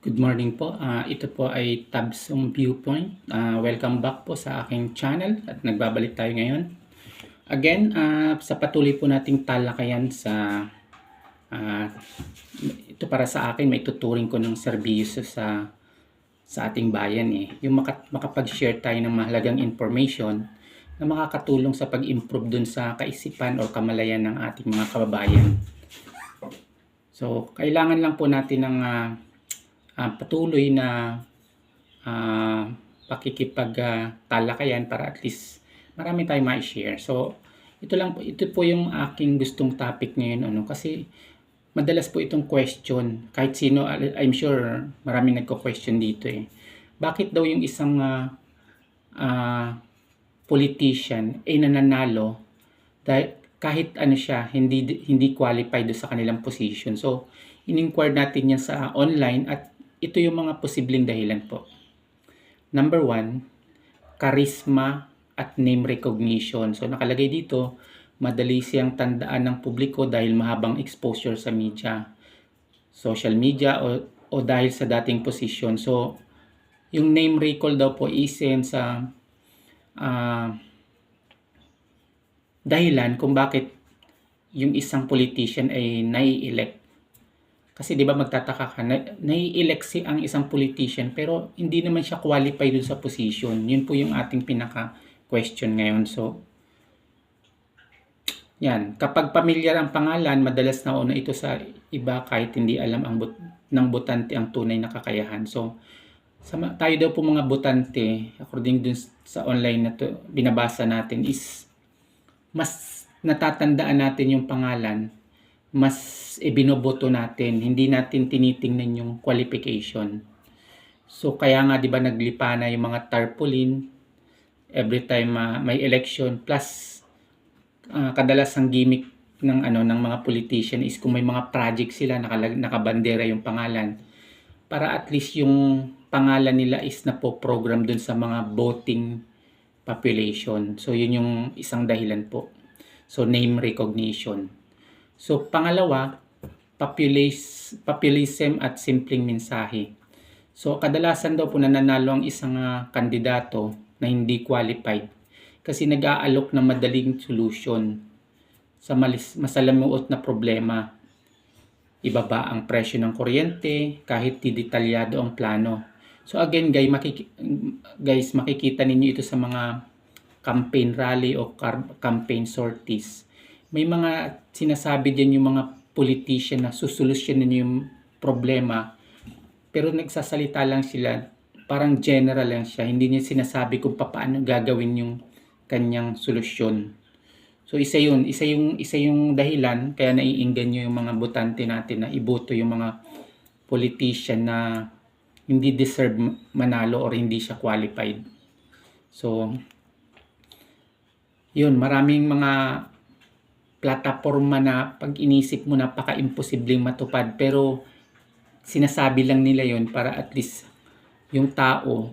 Good morning po. Ah, ito po ay Tabsong Viewpoint. Ah, welcome back po sa aking channel at nagbabalik tayo ngayon. Again, ah, sa patuloy po nating talakayan sa ah, ito para sa akin may tuturing ko ng serbisyo sa sa ating bayan eh. Yung maka- makapag-share tayo ng mahalagang information na makakatulong sa pag-improve dun sa kaisipan o kamalayan ng ating mga kababayan. So, kailangan lang po natin ng ah, ah, patuloy na ah, pakikipagtalakayan para at least marami tayong ma-share. So, ito lang po, ito po yung aking gustong topic ngayon ano kasi madalas po itong question kahit sino I'm sure maraming nagko-question dito eh. Bakit daw yung isang ah, ah, politician ay nananalo dahil kahit ano siya hindi hindi qualified do sa kanilang position. So, in-inquire natin yan sa online at ito yung mga posibleng dahilan po. Number one, charisma at name recognition. So nakalagay dito, madali siyang tandaan ng publiko dahil mahabang exposure sa media, social media o, o dahil sa dating posisyon. So yung name recall daw po is yan sa ah, dahilan kung bakit yung isang politician ay nai-elect. Kasi 'di ba magtataka ka, na, nai-elect si ang isang politician pero hindi naman siya qualified dun sa position. Yun po yung ating pinaka question ngayon. So yan, kapag pamilyar ang pangalan, madalas na una ito sa iba kahit hindi alam ang but, ng botante ang tunay na kakayahan. So sa tayo daw po mga botante, according dun sa online na to, binabasa natin is mas natatandaan natin yung pangalan, mas ibinoboto natin, hindi natin tinitingnan yung qualification. So kaya nga 'di ba naglipa na yung mga tarpaulin every time ah, may election plus ah, kadalasang gimmick ng ano ng mga politician is kung may mga project sila nakalag, nakabandera yung pangalan para at least yung pangalan nila is na po program dun sa mga voting population. So yun yung isang dahilan po. So name recognition. So pangalawa, populism at simpleng mensahe. So kadalasan daw po nananalo ang isang ah, kandidato na hindi qualified kasi nag-aalok ng madaling solution sa malis, masalamuot na problema. Ibaba ang presyo ng kuryente kahit di detalyado ang plano. So again guys, makiki- guys makikita ninyo ito sa mga campaign rally o campaign sorties. May mga sinasabi din yung mga politician na susolusyonan yung problema pero nagsasalita lang sila parang general lang siya. Hindi niya sinasabi kung paano gagawin yung kanyang solusyon. So isa yun. Isa yung isa yung dahilan kaya naiinggan yung mga botante natin na iboto yung mga politician na hindi deserve manalo or hindi siya qualified. So yun. Maraming mga plataforma na pag inisip mo napaka-imposibleng matupad pero sinasabi lang nila yon para at least yung tao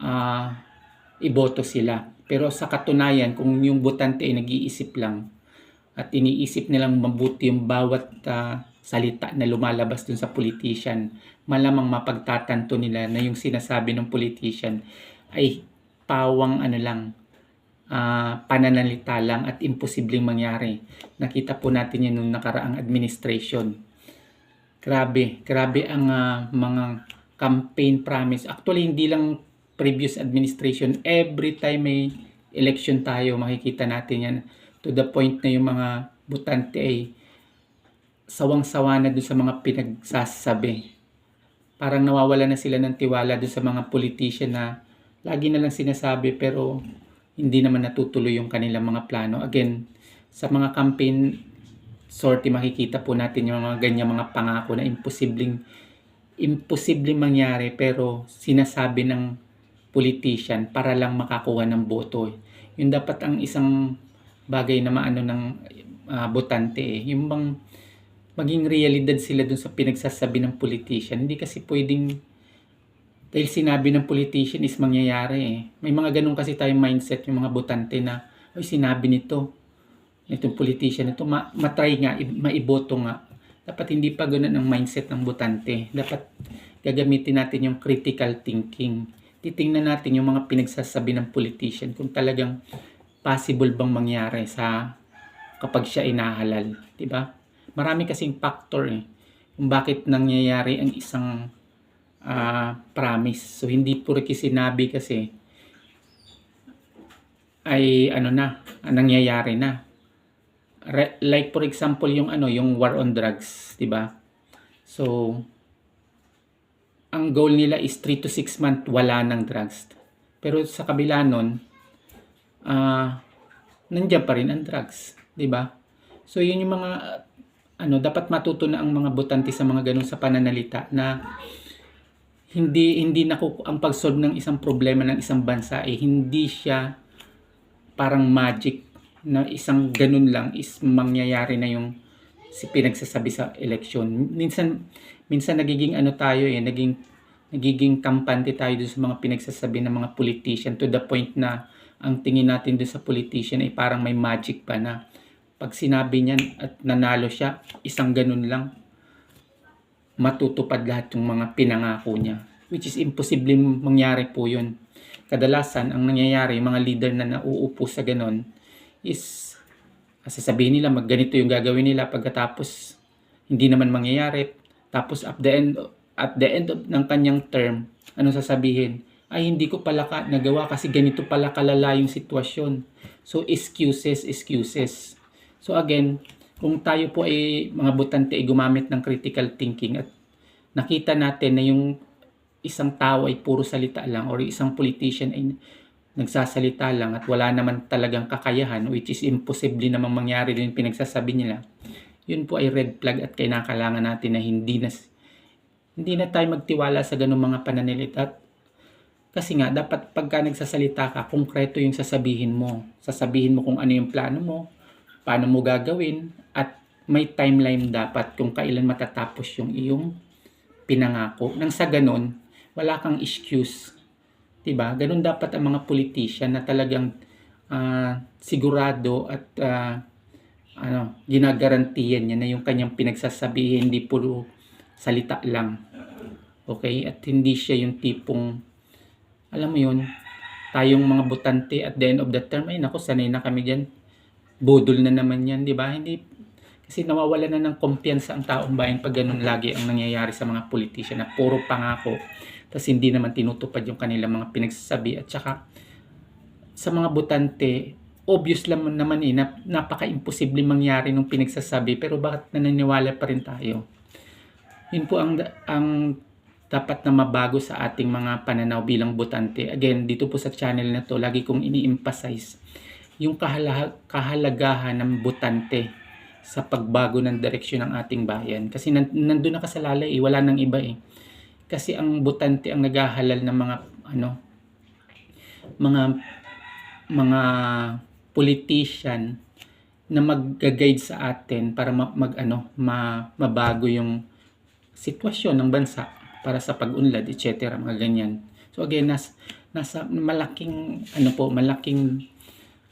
ah iboto sila. Pero sa katunayan, kung yung botante ay nag-iisip lang at iniisip nilang mabuti yung bawat ah, salita na lumalabas dun sa politician, malamang mapagtatanto nila na yung sinasabi ng politician ay pawang ano lang, ah, pananalita lang at imposibleng mangyari. Nakita po natin yan nung nakaraang administration. Grabe, grabe ang ah, mga campaign promise. Actually, hindi lang previous administration. Every time may election tayo, makikita natin yan. To the point na yung mga butante ay sawang-sawa na dun sa mga pinagsasabi. Parang nawawala na sila ng tiwala dun sa mga politician na lagi na lang sinasabi pero hindi naman natutuloy yung kanilang mga plano. Again, sa mga campaign sorte makikita po natin yung mga ganyan mga pangako na imposibleng imposibleng mangyari pero sinasabi ng politician para lang makakuha ng boto. Yun dapat ang isang bagay na maano ng ah, botante eh. Yung bang maging realidad sila dun sa pinagsasabi ng politician. Hindi kasi pwedeng dahil sinabi ng politician is mangyayari eh. May mga ganun kasi tayong mindset yung mga botante na ay sinabi nito itong politician ito ma- matry nga maiboto nga dapat hindi pa ganun ang mindset ng botante dapat gagamitin natin yung critical thinking. Titingnan natin yung mga pinagsasabi ng politician kung talagang possible bang mangyari sa kapag siya inahalal, 'di ba? Marami kasing factor eh kung bakit nangyayari ang isang ah, promise. So hindi purki sinabi kasi ay ano na, nangyayari na. Re- like for example yung ano, yung war on drugs, 'di ba? So ang goal nila is 3 to 6 month wala ng drugs. Pero sa kabila nun, ah nandiyan pa rin ang drugs, 'di ba? So yun yung mga ano dapat matuto na ang mga botante sa mga ganun sa pananalita na hindi hindi na ang pag-solve ng isang problema ng isang bansa ay hindi siya parang magic na isang ganun lang is mangyayari na yung si pinagsasabi sa eleksyon. Minsan minsan nagiging ano tayo eh, naging nagiging kampante tayo doon sa mga pinagsasabi ng mga politician to the point na ang tingin natin doon sa politician ay parang may magic pa na pag sinabi niyan at nanalo siya, isang ganun lang, matutupad lahat yung mga pinangako niya. Which is imposible mangyari po yun. Kadalasan, ang nangyayari, yung mga leader na nauupo sa ganun, is sasabihin nila, mag ganito yung gagawin nila pagkatapos hindi naman mangyayari. Tapos at the end, at the end of, ng kanyang term, ano sasabihin? Ay, hindi ko pala ka, nagawa kasi ganito pala kalala yung sitwasyon. So, excuses, excuses. So again, kung tayo po ay mga butante ay gumamit ng critical thinking at nakita natin na yung isang tao ay puro salita lang or isang politician ay nagsasalita lang at wala naman talagang kakayahan which is imposible namang mangyari din pinagsasabi nila yun po ay red flag at kailangan natin na hindi na hindi na tayo magtiwala sa ganung mga pananilit at kasi nga dapat pagka nagsasalita ka konkreto yung sasabihin mo. Sasabihin mo kung ano yung plano mo paano mo gagawin, at may timeline dapat kung kailan matatapos yung iyong pinangako. Nang sa ganon, wala kang excuse. 'Di ba? Ganun dapat ang mga politician na talagang uh, sigurado at uh, ano, ginagarantiyan niya na yung kanyang pinagsasabi hindi puro salita lang. Okay? At hindi siya yung tipong alam mo yun, tayong mga butante at the end of the term, ay nako, sanay na kami diyan budol na naman yan, di ba? Hindi, kasi nawawala na ng kumpiyansa ang taong bayan pag ganun lagi ang nangyayari sa mga politician na puro pangako. Tapos hindi naman tinutupad yung kanilang mga pinagsasabi. At saka sa mga butante obvious lang naman eh na, napaka-imposible mangyari nung pinagsasabi. Pero bakit naniniwala pa rin tayo? Yun po ang ang dapat na mabago sa ating mga pananaw bilang butante. Again dito po sa channel na to lagi kong ini-emphasize yung kahala- kahalagahan ng butante sa pagbago ng direksyon ng ating bayan. Kasi nan- nandun na kasalalay, eh, wala nang iba eh. Kasi ang butante ang naghahalal ng mga ano mga mga politician na mag-guide sa atin para ma- mag ano ma, mabago yung sitwasyon ng bansa para sa pag-unlad, etc. mga ganyan. So again, nas, nasa malaking ano po, malaking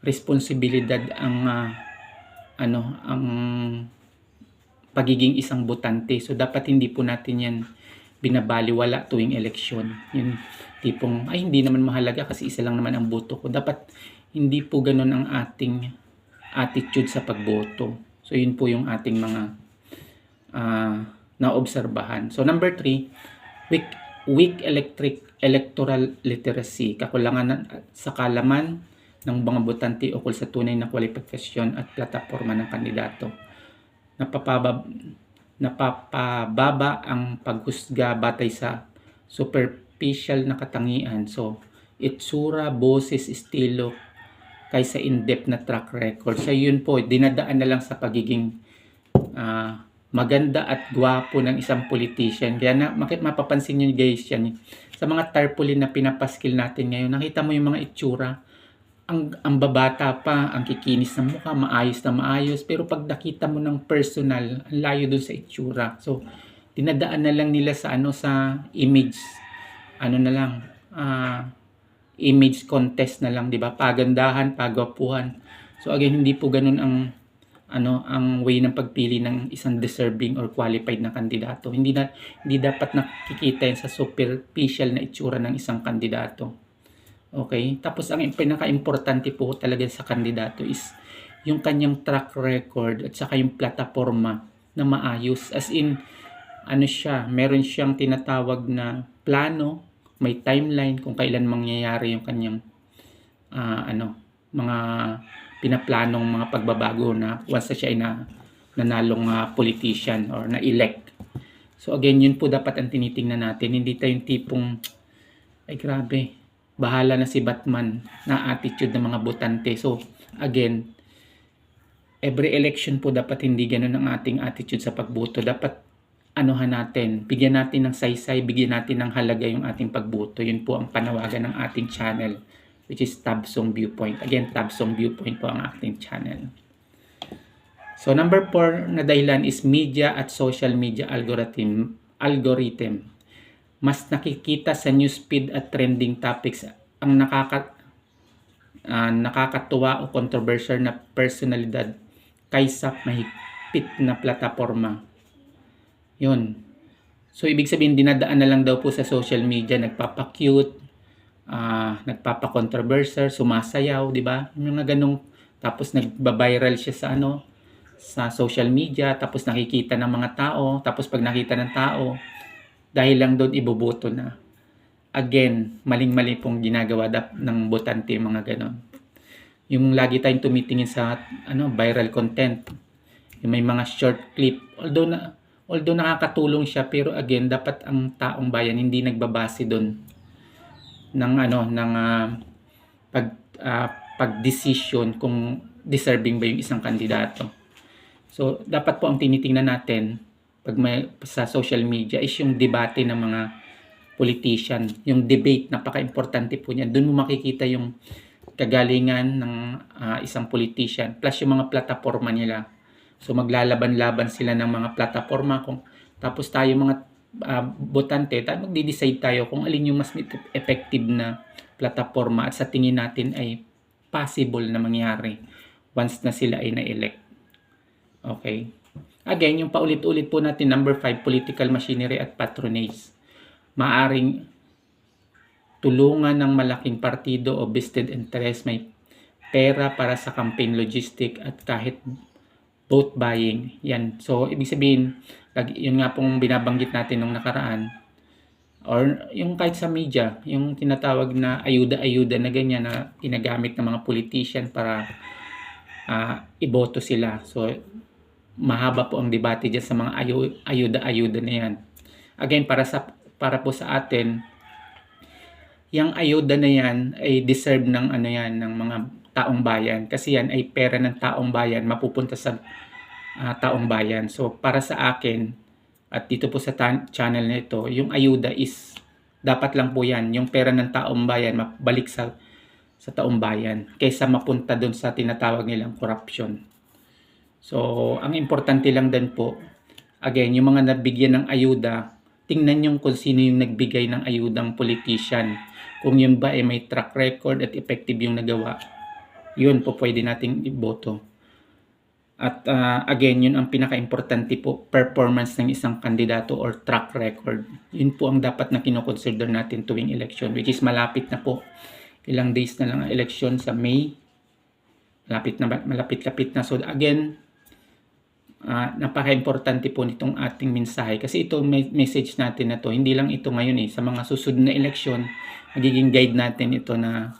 responsibilidad ang uh, ano ang pagiging isang botante. So dapat hindi po natin 'yan binabaliwala tuwing eleksyon. Yung tipong ay hindi naman mahalaga kasi isa lang naman ang boto ko. Dapat hindi po ganoon ang ating attitude sa pagboto. So yun po yung ating mga uh, naobserbahan. So number three, weak weak electric electoral literacy, kakulangan sa kalaman ng mga botante ukol sa tunay na kwalifikasyon at plataforma ng kandidato. Napapabab, napapababa ang paghusga batay sa superficial na katangian. So, itsura, boses, estilo, kaysa in-depth na track record. So, yun po, dinadaan na lang sa pagiging uh, maganda at gwapo ng isang politician. Kaya na, mapapansin nyo guys yan. Sa mga tarpaulin na pinapaskil natin ngayon, nakita mo yung mga itsura ang, ang babata pa, ang kikinis ng mukha, maayos na maayos. Pero pag nakita mo ng personal, ang layo dun sa itsura. So, dinadaan na lang nila sa ano sa image. Ano na lang, uh, image contest na lang, di ba? Pagandahan, pagwapuhan. So again, hindi po ganun ang ano ang way ng pagpili ng isang deserving or qualified na kandidato. Hindi na hindi dapat nakikita yan sa superficial na itsura ng isang kandidato. Okay? Tapos ang pinaka-importante po talaga sa kandidato is yung kanyang track record at saka yung plataforma na maayos. As in, ano siya, meron siyang tinatawag na plano, may timeline kung kailan mangyayari yung kanyang ah, ano, mga pinaplanong mga pagbabago na once siya ay na, nanalong ah, politician or na-elect. So again, yun po dapat ang tinitingnan natin. Hindi tayong tipong, ay grabe, bahala na si Batman na attitude ng mga botante. So again, every election po dapat hindi ganun ang ating attitude sa pagboto. Dapat anuhan natin, bigyan natin ng saysay, bigyan natin ng halaga yung ating pagboto. Yun po ang panawagan ng ating channel which is Tabsong Viewpoint. Again, Tabsong Viewpoint po ang ating channel. So number 4 na dahilan is media at social media algorithm. algorithm. Mas nakikita sa newsfeed at trending topics ang nakaka ah, nakakatuwa o controversial na personalidad kaysa mahigpit na plataforma. Yun. So, ibig sabihin, dinadaan na lang daw po sa social media, nagpapa-cute, ah nagpapa-controversial, sumasayaw, di ba? Yung mga ganong, tapos nagba-viral siya sa ano, sa social media, tapos nakikita ng mga tao, tapos pag nakita ng tao, dahil lang doon iboboto na. Again, maling-mali pong ginagawa dap ng botante mga ganon. Yung lagi tayong tumitingin sa ano viral content. Yung may mga short clip. Although na although nakakatulong siya pero again dapat ang taong bayan hindi nagbabase doon ng ano ng ah, pag ah, pag-decision kung deserving ba yung isang kandidato. So dapat po ang tinitingnan natin pag may sa social media is yung debate ng mga politician, yung debate napaka-importante po niyan. Doon mo makikita yung kagalingan ng ah, isang politician plus yung mga plataforma nila. So maglalaban-laban sila ng mga plataforma kung tapos tayo mga ah, botante, tayo magde-decide tayo kung alin yung mas effective na plataforma at sa tingin natin ay possible na mangyari once na sila ay na-elect. Okay. Again, yung paulit-ulit po natin, number 5, political machinery at patronage. Maaring tulungan ng malaking partido o vested interest may pera para sa campaign logistic at kahit vote buying. Yan. So, ibig sabihin, yun nga pong binabanggit natin nung nakaraan, or yung kahit sa media, yung tinatawag na ayuda-ayuda na ganyan na ginagamit ng mga politician para ah, iboto sila. So, mahaba po ang debate dyan sa mga ayu- ayuda-ayuda na yan. Again, para sa para po sa atin, yung ayuda na yan ay deserve ng ano yan ng mga taong bayan kasi yan ay pera ng taong bayan mapupunta sa ah, taong bayan. So para sa akin at dito po sa channel na ito, yung ayuda is dapat lang po yan, yung pera ng taong bayan mabalik sa sa taong bayan kaysa mapunta doon sa tinatawag nilang corruption. So, ang importante lang din po, again, yung mga nabigyan ng ayuda, tingnan yung kung sino yung nagbigay ng ayudang politician. Kung yun ba ay may track record at effective yung nagawa, yun po pwede nating iboto. At ah, again, yun ang pinaka-importante po, performance ng isang kandidato or track record. Yun po ang dapat na kinoconsider natin tuwing election, which is malapit na po. Ilang days na lang ang election sa May. Malapit na, malapit-lapit na. So again, ah napaka-importante po nitong ating mensahe kasi ito message natin na to. Hindi lang ito ngayon eh. Sa mga susunod na eleksyon magiging guide natin ito na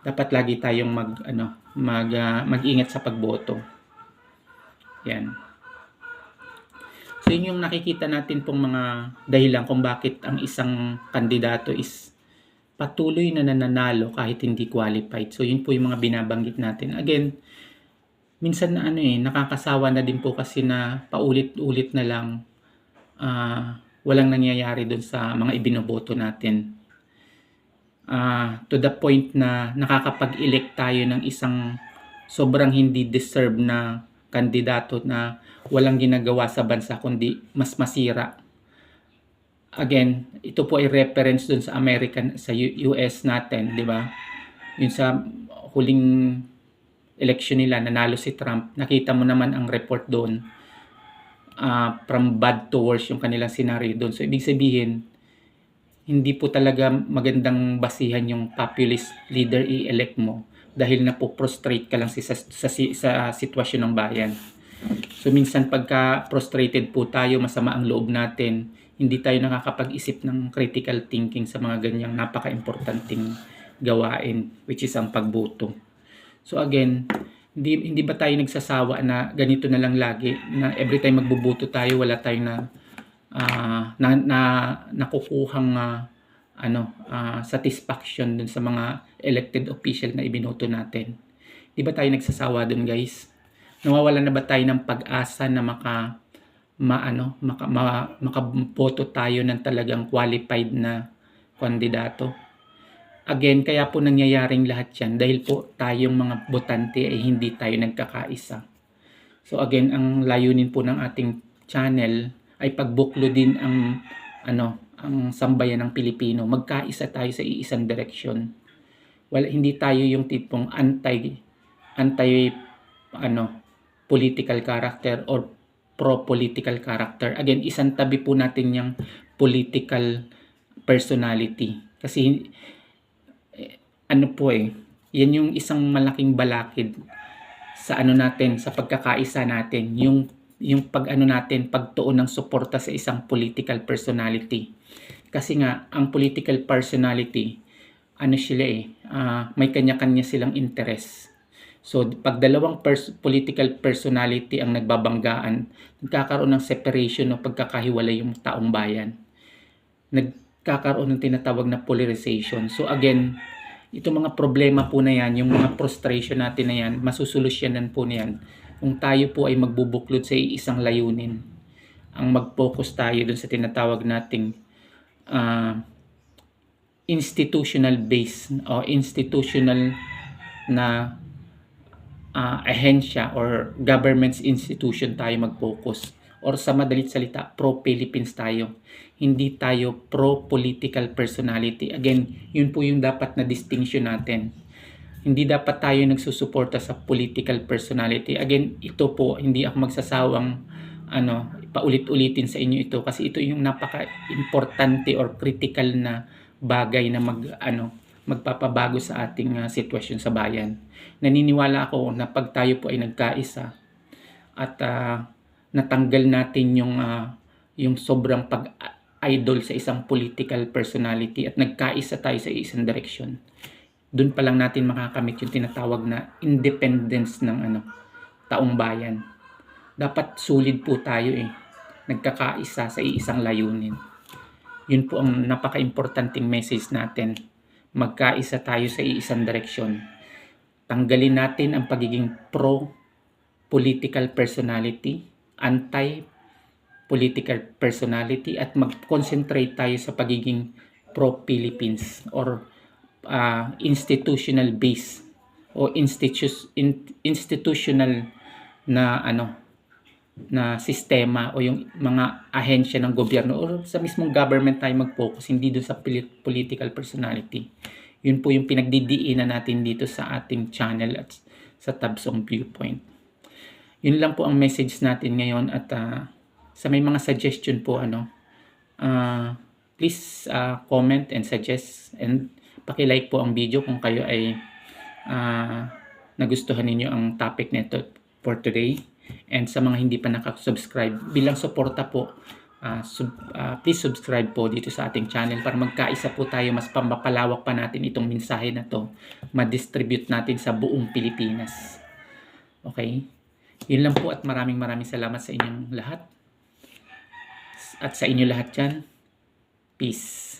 dapat lagi tayong mag ano mag ah, mag-ingat sa pagboto. Yan. So yun yung nakikita natin pong mga dahilan kung bakit ang isang kandidato is patuloy na nananalo kahit hindi qualified. So yun po yung mga binabanggit natin. Again minsan na ano eh, nakakasawa na din po kasi na paulit-ulit na lang ah, walang nangyayari doon sa mga ibinoboto natin. Ah, to the point na nakakapag-elect tayo ng isang sobrang hindi deserve na kandidato na walang ginagawa sa bansa kundi mas masira. Again, ito po ay reference doon sa American sa US natin, di ba? Yun sa huling election nila, nanalo si Trump, nakita mo naman ang report doon ah, from bad to worse yung kanilang scenario doon. So, ibig sabihin, hindi po talaga magandang basihan yung populist leader i-elect mo dahil na po prostrate ka lang sa, sa, sa, sa sitwasyon ng bayan. So minsan pagka frustrated po tayo, masama ang loob natin, hindi tayo nakakapag-isip ng critical thinking sa mga ganyang napaka-importanting gawain which is ang pagboto. So again, hindi, hindi ba tayo nagsasawa na ganito na lang lagi na every time magbubuto tayo wala tayong na ah, na, na nakukuhang ah, ano ah, satisfaction dun sa mga elected official na ibinoto natin. Di ba tayo nagsasawa dun guys? Nawawala na ba tayo ng pag-asa na maka maano maka, ma, makaboto tayo ng talagang qualified na kandidato? Again, kaya po nangyayaring lahat yan dahil po tayong mga botante ay hindi tayo nagkakaisa. So again, ang layunin po ng ating channel ay pagbuklo din ang ano, ang sambayan ng Pilipino. Magkaisa tayo sa iisang direksyon. Wala hindi tayo yung tipong anti anti ano political character or pro-political character. Again, isang tabi po natin yung political personality. Kasi ano po eh, yan yung isang malaking balakid sa ano natin, sa pagkakaisa natin, yung yung pag ano natin, pagtuon ng suporta sa isang political personality. Kasi nga, ang political personality, ano sila eh, ah, may kanya-kanya silang interest. So, pag dalawang pers- political personality ang nagbabanggaan, nagkakaroon ng separation o pagkakahiwalay yung taong bayan. Nagkakaroon ng tinatawag na polarization. So, again, itong mga problema po na yan, yung mga frustration natin na yan, masusolusyonan po na yan kung tayo po ay magbubuklod sa isang layunin. Ang mag-focus tayo dun sa tinatawag nating ah, institutional base o institutional na uh, ahensya or government's institution tayo mag-focus. Or sa madalit salita, pro-Philippines tayo. Hindi tayo pro-political personality. Again, yun po yung dapat na distinction natin. Hindi dapat tayo nagsusuporta sa political personality. Again, ito po, hindi ako magsasawang ano, paulit-ulitin sa inyo ito kasi ito yung napaka-importante or critical na bagay na mag ano magpapabago sa ating uh, sitwasyon sa bayan. Naniniwala ako na pag tayo po ay nagkaisa at uh, natanggal natin yung uh, yung sobrang pag-idol sa isang political personality at nagkaisa tayo sa isang direksyon doon pa lang natin makakamit yung tinatawag na independence ng ano taong bayan. Dapat sulid po tayo eh. Nagkakaisa sa iisang layunin. Yun po ang napaka-importanting message natin. Magkaisa tayo sa iisang direksyon. Tanggalin natin ang pagiging pro-political personality, anti-political personality at mag-concentrate tayo sa pagiging pro-Philippines or uh, institutional base o institu- in, institutional na ano na sistema o yung mga ahensya ng gobyerno o sa mismong government tayo mag-focus hindi doon sa political personality. Yun po yung pinagdidiinan natin dito sa ating channel at sa Tabsong Viewpoint yun lang po ang message natin ngayon at uh, sa may mga suggestion po ano uh, please uh, comment and suggest and Paki-like po ang video kung kayo ay uh, nagustuhan ninyo ang topic nito for today. And sa mga hindi pa nakasubscribe, bilang suporta po, uh, sub, uh, please subscribe po dito sa ating channel para magkaisa po tayo, mas pamapalawak pa natin itong mensahe na to, ma-distribute natin sa buong Pilipinas. Okay? Yun lang po at maraming maraming salamat sa inyong lahat. At sa inyo lahat dyan, peace.